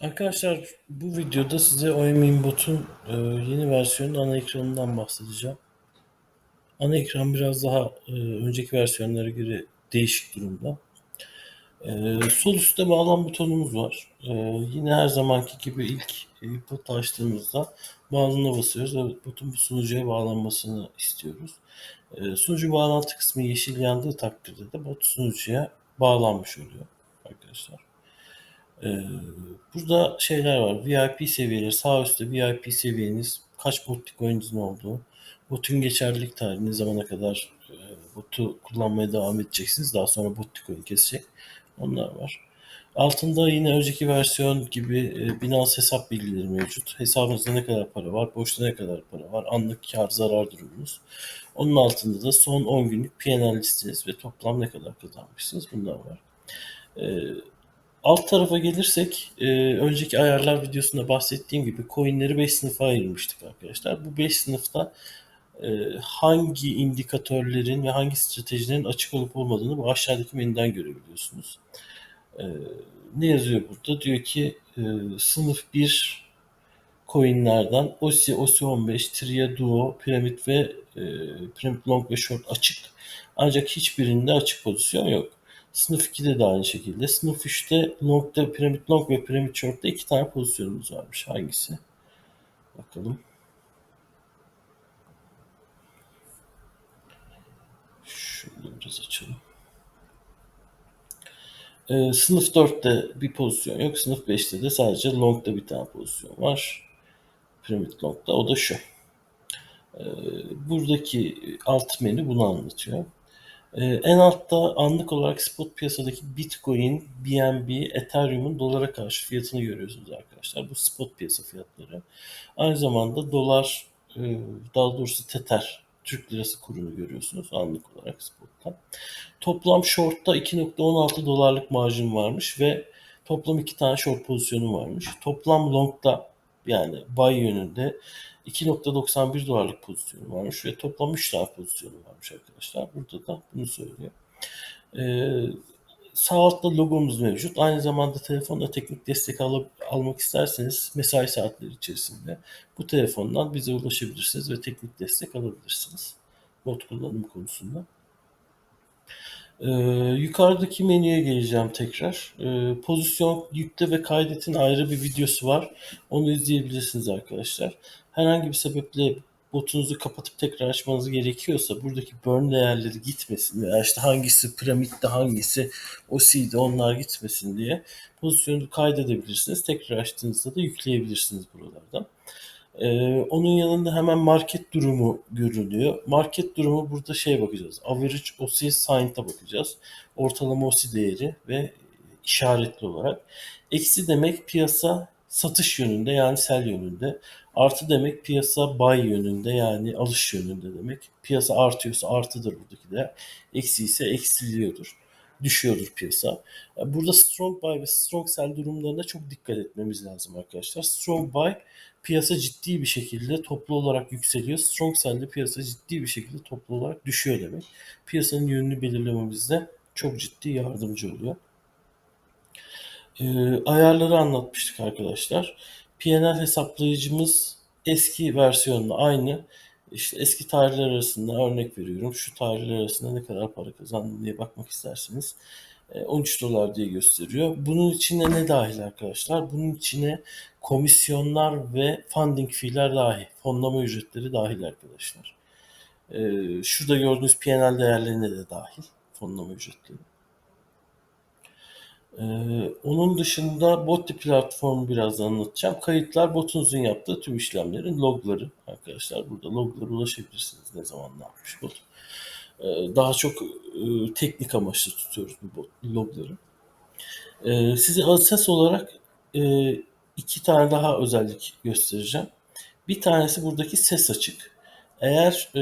Arkadaşlar bu videoda size OMIN Bot'un e, yeni versiyonun ana ekranından bahsedeceğim. Ana ekran biraz daha e, önceki versiyonlara göre değişik durumda. E, sol üstte bağlan butonumuz var. E, yine her zamanki gibi ilk e, botu açtığımızda bağlanına basıyoruz ve botun bu sunucuya bağlanmasını istiyoruz. Sunucu bağlantı kısmı yeşil yandığı takdirde de bot sunucuya bağlanmış oluyor arkadaşlar. Ee, burada şeyler var. VIP seviyeleri. Sağ üstte VIP seviyeniz. Kaç botlik oyuncunuz olduğu. Botun geçerlilik tarihi ne zamana kadar e, botu kullanmaya devam edeceksiniz. Daha sonra botlik oyun kesecek. Onlar var. Altında yine önceki versiyon gibi e, Binance hesap bilgileri mevcut. Hesabınızda ne kadar para var, boşta ne kadar para var, anlık kar zarar durumunuz. Onun altında da son 10 günlük P&L listeniz ve toplam ne kadar kazanmışsınız bunlar var. E, Alt tarafa gelirsek e, önceki ayarlar videosunda bahsettiğim gibi coinleri 5 sınıfa ayırmıştık arkadaşlar. Bu 5 sınıfta e, hangi indikatörlerin ve hangi stratejilerin açık olup olmadığını bu aşağıdaki menüden görebiliyorsunuz. E, ne yazıyor burada? Diyor ki e, sınıf 1 coinlerden OSI, OSI 15, Tria, Duo, Pyramid ve e, Pyramid Long ve Short açık. Ancak hiçbirinde açık pozisyon yok. Sınıf 2'de de aynı şekilde. Sınıf 3'te Long'da Pyramid Long ve Pyramid Short'ta iki tane pozisyonumuz varmış. Hangisi? Bakalım. Şöyle biraz açalım. Ee, sınıf 4'te bir pozisyon yok. Sınıf 5'te de sadece Long'da bir tane pozisyon var. Pyramid Long'da. O da şu. Ee, buradaki alt menü bunu anlatıyor. Ee, en altta anlık olarak spot piyasadaki Bitcoin, BNB, Ethereum'un dolara karşı fiyatını görüyorsunuz arkadaşlar. Bu spot piyasa fiyatları. Aynı zamanda dolar, e, daha doğrusu Tether, Türk lirası kurunu görüyorsunuz anlık olarak spot'tan. Toplam short'ta 2.16 dolarlık marjin varmış ve toplam iki tane short pozisyonu varmış. Toplam long'da yani buy yönünde 2.91 dolarlık pozisyonu varmış ve toplam 3 tane pozisyonu varmış arkadaşlar. Burada da bunu söylüyor. Ee, sağ altta logomuz mevcut. Aynı zamanda telefonla teknik destek al almak isterseniz mesai saatleri içerisinde bu telefondan bize ulaşabilirsiniz ve teknik destek alabilirsiniz. Bot kullanımı konusunda. Ee, yukarıdaki menüye geleceğim tekrar. Ee, pozisyon yükle ve kaydetin ayrı bir videosu var. Onu izleyebilirsiniz arkadaşlar. Herhangi bir sebeple botunuzu kapatıp tekrar açmanız gerekiyorsa buradaki burn değerleri gitmesin veya işte hangisi piramitte hangisi OC'de onlar gitmesin diye pozisyonu kaydedebilirsiniz. Tekrar açtığınızda da yükleyebilirsiniz buralardan. Ee, onun yanında hemen market durumu görülüyor. Market durumu burada şey bakacağız. Average OC signed'a bakacağız. Ortalama OC değeri ve işaretli olarak. Eksi demek piyasa satış yönünde yani sell yönünde. Artı demek piyasa buy yönünde yani alış yönünde demek. Piyasa artıyorsa artıdır buradaki değer. Eksi ise eksiliyordur. Düşüyordur piyasa. Burada strong buy ve strong sell durumlarına çok dikkat etmemiz lazım arkadaşlar. Strong buy piyasa ciddi bir şekilde toplu olarak yükseliyor. Strong sell'de piyasa ciddi bir şekilde toplu olarak düşüyor demek. Piyasanın yönünü belirlememizde çok ciddi yardımcı oluyor. Ee, ayarları anlatmıştık arkadaşlar. PNL hesaplayıcımız eski versiyonla aynı. İşte eski tarihler arasında örnek veriyorum. Şu tarihler arasında ne kadar para kazandım diye bakmak isterseniz 13 dolar diye gösteriyor. Bunun içine ne dahil arkadaşlar? Bunun içine komisyonlar ve funding fee'ler dahil. Fonlama ücretleri dahil arkadaşlar. Ee, şurada gördüğünüz PNL değerlerine de dahil fonlama ücretleri. Ee, onun dışında Botti platformu biraz anlatacağım. Kayıtlar botunuzun yaptığı tüm işlemlerin logları arkadaşlar. Burada loglara ulaşabilirsiniz ne zaman ne yapmış bot. Ee, daha çok e, teknik amaçlı tutuyoruz bu bot, logları. Ee, size ses olarak e, iki tane daha özellik göstereceğim. Bir tanesi buradaki ses açık. Eğer e,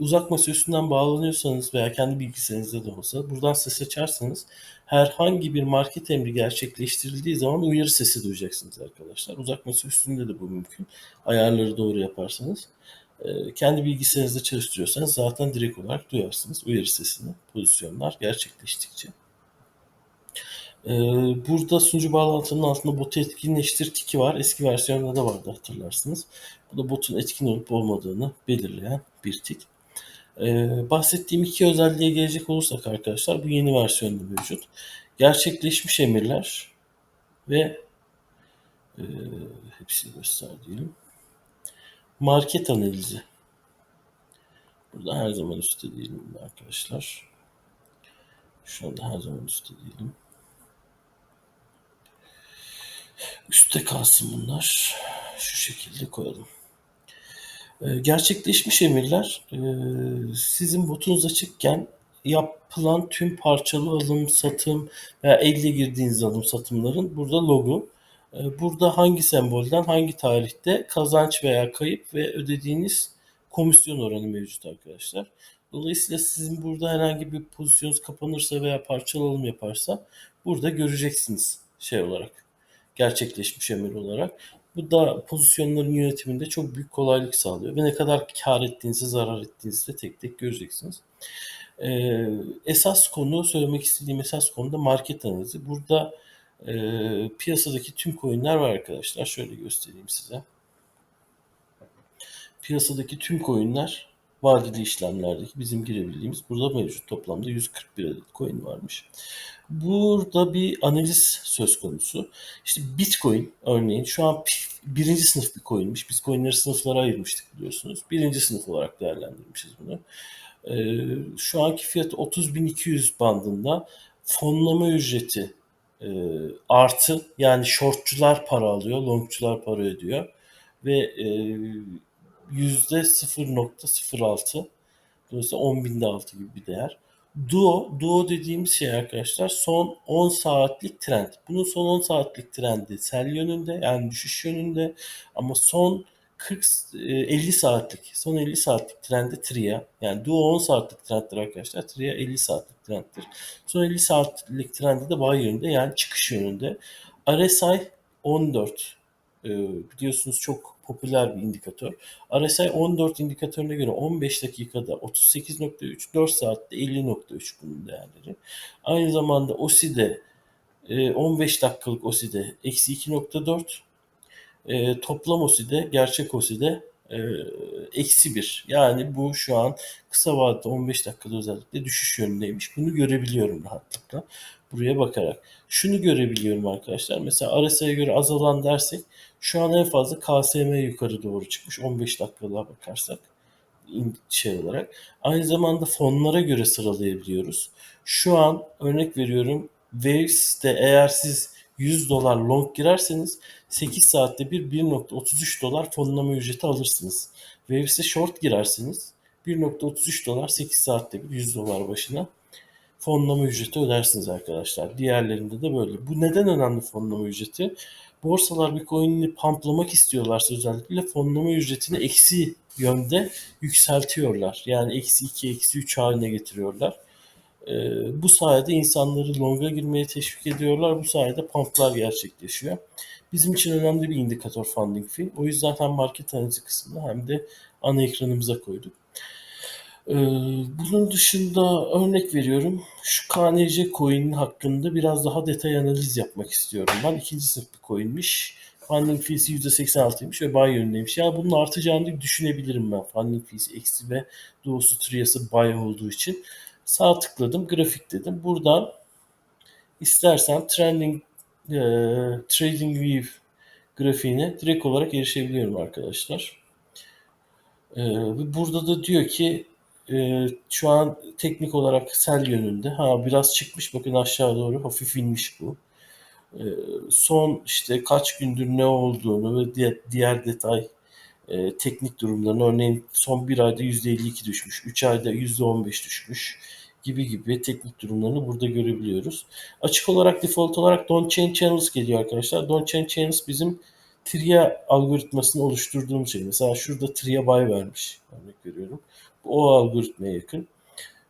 uzak masa üstünden bağlanıyorsanız veya kendi bilgisayarınızda da olsa buradan ses açarsanız herhangi bir market emri gerçekleştirildiği zaman uyarı sesi duyacaksınız arkadaşlar. Uzak masa üstünde de bu mümkün. Ayarları doğru yaparsanız. E, kendi bilgisayarınızda çalıştırıyorsanız zaten direkt olarak duyarsınız uyarı sesini pozisyonlar gerçekleştikçe. Ee, burada sunucu bağlantının altında botu etkinleştir tiki var. Eski versiyonda da vardı hatırlarsınız. Bu da botun etkin olup olmadığını belirleyen bir tik. Ee, bahsettiğim iki özelliğe gelecek olursak arkadaşlar bu yeni versiyonda mevcut. Gerçekleşmiş emirler ve e, hepsini göster diyelim. Market analizi. Burada her zaman üstte değilim arkadaşlar. Şu anda her zaman üstte değilim. Üstte kalsın bunlar. Şu şekilde koyalım. Ee, gerçekleşmiş emirler e, sizin botunuz açıkken yapılan tüm parçalı alım, satım veya elle girdiğiniz alım satımların burada logo. Ee, burada hangi sembolden hangi tarihte kazanç veya kayıp ve ödediğiniz komisyon oranı mevcut arkadaşlar. Dolayısıyla sizin burada herhangi bir pozisyonunuz kapanırsa veya parçalı alım yaparsa burada göreceksiniz şey olarak gerçekleşmiş emir olarak. Bu da pozisyonların yönetiminde çok büyük kolaylık sağlıyor ve ne kadar kar ettiğinizi, zarar ettiğinizi de tek tek göreceksiniz. Ee, esas konu, söylemek istediğim esas konu da market analizi. Burada e, piyasadaki tüm coinler var arkadaşlar. Şöyle göstereyim size. Piyasadaki tüm coinler vadeli işlemlerdeki bizim girebildiğimiz burada mevcut toplamda 141 adet coin varmış. Burada bir analiz söz konusu. İşte Bitcoin örneğin şu an birinci sınıf bir coinmiş. Biz coinleri sınıflara ayırmıştık biliyorsunuz. Birinci sınıf olarak değerlendirmişiz bunu. Ee, şu anki fiyatı 30.200 bandında fonlama ücreti e, artı yani shortçular para alıyor, longçular para ödüyor ve e, yüzde 0.06 dolayısıyla 10 binde altı gibi bir değer. Duo, Duo dediğimiz şey arkadaşlar son 10 saatlik trend. Bunun son 10 saatlik trendi sell yönünde yani düşüş yönünde ama son 40 50 saatlik son 50 saatlik trendi Tria. Yani Duo 10 saatlik trenddir arkadaşlar. Tria 50 saatlik trenddir. Son 50 saatlik trendi de buy yönünde yani çıkış yönünde. RSI 14 ee, biliyorsunuz çok popüler bir indikatör. RSI 14 indikatörüne göre 15 dakikada 38.3, 4 saatte 50.3 bunun değerleri. Aynı zamanda OSI'de 15 e, dakikalık OSI'de eksi 2.4, e, toplam OSI'de, gerçek OSI'de e, eksi 1. Yani bu şu an kısa vadede 15 dakikada özellikle düşüş yönündeymiş. Bunu görebiliyorum rahatlıkla buraya bakarak. Şunu görebiliyorum arkadaşlar. Mesela RSI'ye göre azalan dersek şu an en fazla KSM yukarı doğru çıkmış 15 dakikalığa bakarsak şey olarak. Aynı zamanda fonlara göre sıralayabiliyoruz. Şu an örnek veriyorum Waves'te eğer siz 100 dolar long girerseniz 8 saatte bir 1.33 dolar fonlama ücreti alırsınız. Waves'e short girerseniz 1.33 dolar 8 saatte bir 100 dolar başına fonlama ücreti ödersiniz arkadaşlar. Diğerlerinde de böyle. Bu neden önemli fonlama ücreti? Borsalar bir coin'i pamplamak istiyorlarsa özellikle fonlama ücretini eksi yönde yükseltiyorlar. Yani eksi 2, eksi 3 haline getiriyorlar. Ee, bu sayede insanları longa girmeye teşvik ediyorlar. Bu sayede pumplar gerçekleşiyor. Bizim için önemli bir indikatör funding fee. O yüzden hem market analizi kısmında hem de ana ekranımıza koyduk. Ee, bunun dışında örnek veriyorum. Şu KNC coin hakkında biraz daha detay analiz yapmak istiyorum. Ben ikinci sınıf bir coinmiş. Funding fee'si %86'ymış ve buy yönündeymiş. Ya bunun artacağını düşünebilirim ben. Funding fee'si eksi ve doğusu Trias'ı buy olduğu için. Sağ tıkladım, grafik dedim. Buradan istersen trending e, trading view grafiğine direkt olarak erişebiliyorum arkadaşlar. E, burada da diyor ki e, şu an teknik olarak sel yönünde. Ha biraz çıkmış bakın aşağı doğru hafif inmiş bu. E, son işte kaç gündür ne olduğunu ve diğer, diğer detay e, teknik durumlarını örneğin son bir ayda %52 düşmüş, 3 ayda %15 düşmüş gibi gibi teknik durumlarını burada görebiliyoruz. Açık olarak default olarak Don't Change Channels geliyor arkadaşlar. Don't Change Channels bizim TRIA algoritmasını oluşturduğumuz şey. Mesela şurada TRIA buy vermiş. Örnek veriyorum. O algoritmaya yakın.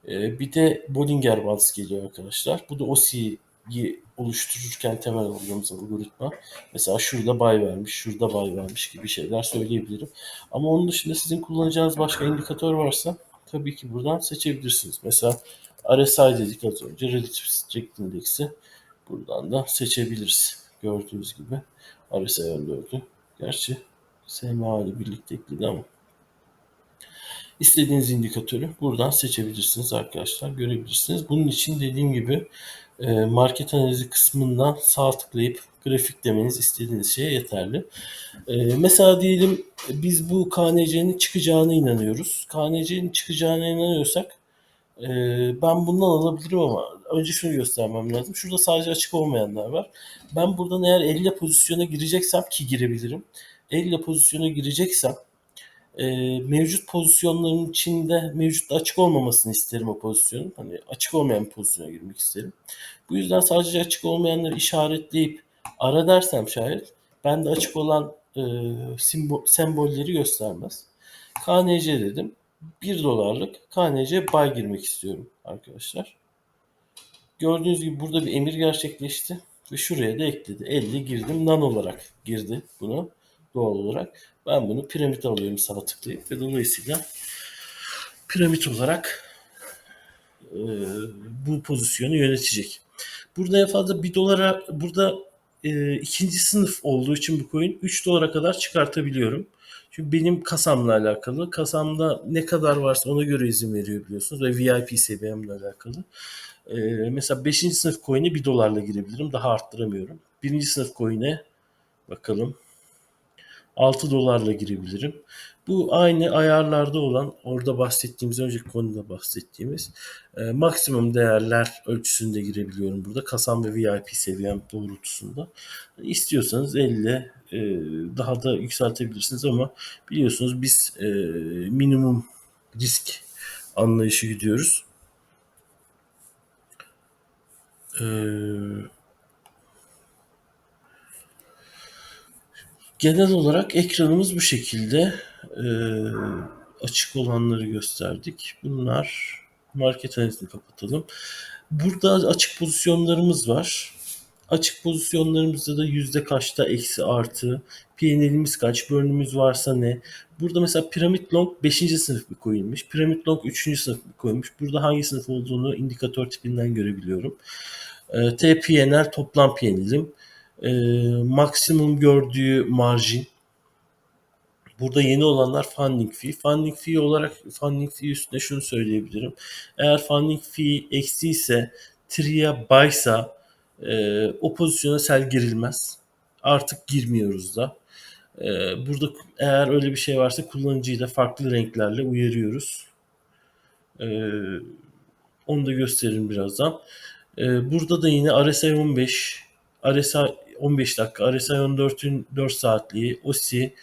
Ee, bir de Bollinger Bands geliyor arkadaşlar. Bu da OSI'yi oluştururken temel aldığımız algoritma. Mesela şurada bay vermiş, şurada bay vermiş gibi şeyler söyleyebilirim. Ama onun dışında sizin kullanacağınız başka indikatör varsa tabii ki buradan seçebilirsiniz. Mesela RSI dedik az önce, Relative Strength Index'i. Buradan da seçebiliriz. Gördüğünüz gibi RSI 14'ü. Gerçi SMA ile birlikte ekledi ama. İstediğiniz indikatörü buradan seçebilirsiniz arkadaşlar. Görebilirsiniz. Bunun için dediğim gibi e, market analizi kısmından sağ tıklayıp grafik demeniz istediğiniz şeye yeterli. E, mesela diyelim biz bu KNC'nin çıkacağına inanıyoruz. KNC'nin çıkacağına inanıyorsak e, ben bundan alabilirim ama önce şunu göstermem lazım. Şurada sadece açık olmayanlar var. Ben buradan eğer 50 pozisyona gireceksem ki girebilirim. 50 pozisyona gireceksem e, mevcut pozisyonların içinde mevcut açık olmamasını isterim o pozisyonun. Hani açık olmayan bir pozisyona girmek isterim. Bu yüzden sadece açık olmayanları işaretleyip ara dersem şayet ben de açık olan e, simbol, sembolleri göstermez. KNC dedim. 1 dolarlık KNC buy girmek istiyorum arkadaşlar. Gördüğünüz gibi burada bir emir gerçekleşti ve şuraya da ekledi. 50 girdim. Nan olarak girdi bunu doğal olarak. Ben bunu piramit alıyorum sağ tıklayıp ve dolayısıyla piramit olarak e, bu pozisyonu yönetecek. Burada en fazla 1 dolara burada e, ikinci sınıf olduğu için bu coin 3 dolara kadar çıkartabiliyorum. Çünkü benim kasamla alakalı. Kasamda ne kadar varsa ona göre izin veriyor biliyorsunuz ve VIP seviyemle alakalı. Ee, mesela 5. sınıf coin'e 1 dolarla girebilirim. Daha arttıramıyorum. 1. sınıf coin'e bakalım 6 dolarla girebilirim. Bu aynı ayarlarda olan orada bahsettiğimiz önceki konuda bahsettiğimiz e, maksimum değerler ölçüsünde girebiliyorum burada. Kasam ve VIP seviyem doğrultusunda. İstiyorsanız 50 e, daha da yükseltebilirsiniz ama biliyorsunuz biz e, minimum risk anlayışı gidiyoruz. Eee Genel olarak ekranımız bu şekilde. Ee, açık olanları gösterdik. Bunlar market analizini kapatalım. Burada açık pozisyonlarımız var. Açık pozisyonlarımızda da yüzde kaçta eksi artı, PNL'imiz kaç, burn'ümüz varsa ne. Burada mesela Pyramid Long 5. sınıf bir coin'miş. Pyramid Long 3. sınıf bir coin'miş. Burada hangi sınıf olduğunu indikatör tipinden görebiliyorum. Ee, TPNL toplam PNL'im e, maksimum gördüğü marjin. Burada yeni olanlar funding fee. Funding fee olarak funding fee üstüne şunu söyleyebilirim. Eğer funding fee eksi ise tria baysa e, o pozisyona sel girilmez. Artık girmiyoruz da. E, burada eğer öyle bir şey varsa kullanıcıyı da farklı renklerle uyarıyoruz. E, onu da gösteririm birazdan. E, burada da yine RSI 15, RSI 15 dakika. RSI 14'ün 4 saatliği, OSI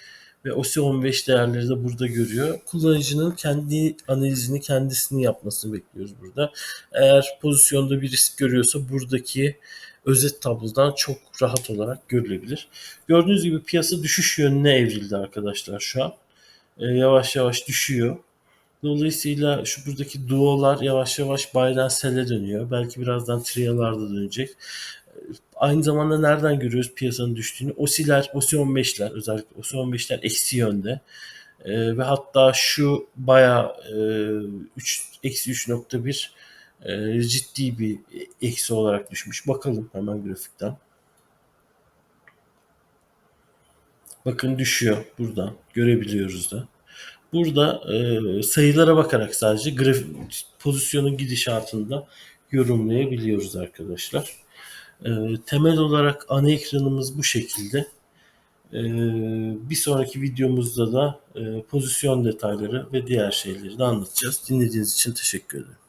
ve OSI 15 değerleri de burada görüyor. Kullanıcının kendi analizini kendisini yapmasını bekliyoruz burada. Eğer pozisyonda bir risk görüyorsa buradaki özet tablodan çok rahat olarak görülebilir. Gördüğünüz gibi piyasa düşüş yönüne evrildi arkadaşlar şu an. E, yavaş yavaş düşüyor. Dolayısıyla şu buradaki duolar yavaş yavaş sell'e dönüyor. Belki birazdan triyalar da dönecek aynı zamanda nereden görüyoruz piyasanın düştüğünü? Osiler, Osi 15'ler özellikle Osi 15'ler eksi yönde. E, ve hatta şu baya e, 3 eksi 3.1 e, ciddi bir eksi olarak düşmüş. Bakalım hemen grafikten. Bakın düşüyor buradan görebiliyoruz da. Burada e, sayılara bakarak sadece grafik pozisyonun gidişatında yorumlayabiliyoruz arkadaşlar. E, temel olarak ana ekranımız bu şekilde. E, bir sonraki videomuzda da e, pozisyon detayları ve diğer şeyleri de anlatacağız. Dinlediğiniz için teşekkür ederim.